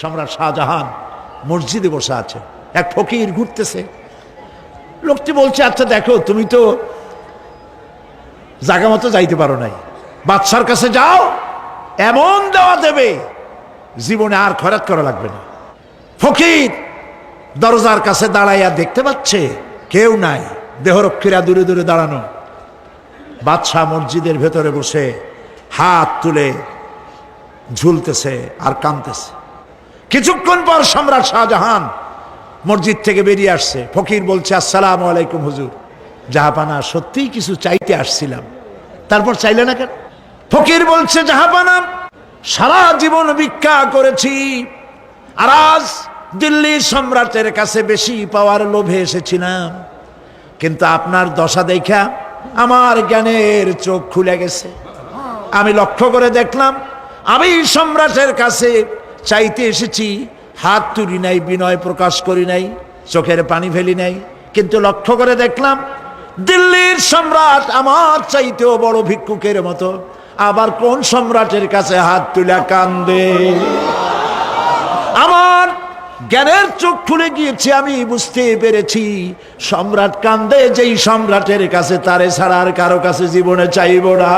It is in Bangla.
সম্রাট শাহজাহান মসজিদে বসে আছে। এক ফকির ঘুরতেছে। লোকটি বলছে আচ্ছা দেখো, তুমি তো জায়গা মতো যাইতে পারো নাই। বাদশার কাছে যাও, এমন দেওয়া দেবে, জীবনে আর খরাত করা লাগবে না। ফকির দরজার কাছে দাঁড়াইয়া দেখতে পাচ্ছে, কেউ নাই, দেহরক্ষীরা দূরে দূরে দাঁড়ানো। বাদশাহ মসজিদের ভেতরে বসে হাত তুলে ঝুলতেছে আর কাঁদতেছে। কিছুক্ষণ পর সম্রাট শাহজাহান মসজিদ থেকে বেরিয়ে আসছে। ফকির বলছে, আসসালাম আলাইকুম হুজুর। জাহাপানা, সত্যিই কিছু চাইতে আসছিলাম। তারপর চাইলে না কেন? ফকির বলছে, জাহাপানা, সারা জীবন ভিক্ষা করেছি। আর আজ দিল্লির সম্রাটের কাছে বেশি পাওয়ার লোভে এসেছিলাম। কিন্তু আপনার দশা দেখা আমার জ্ঞানের চোখ খুলে গেছে। আমি লক্ষ্য করে দেখলাম, আমি সম্রাটের কাছে চাইতে এসেছি, হাত তুলি নাই, বিনয় প্রকাশ করি নাই, চোখের পানি ফেলি নাই। কিন্তু লক্ষ্য করে দেখলাম, দিল্লির সম্রাট আমার চাইতেও বড় ভিক্ষুকের মতো। আবার কোন সম্রাটের কাছে হাত তুলে কান্দে? আমার জ্ঞানের চোখ খুলে গিয়েছে, আমি বুঝতে পেরেছি, সম্রাট কান্দে, যেই সম্রাটের কাছে তারে ছাড়া আর কারও কাছে জীবনে চাইব না।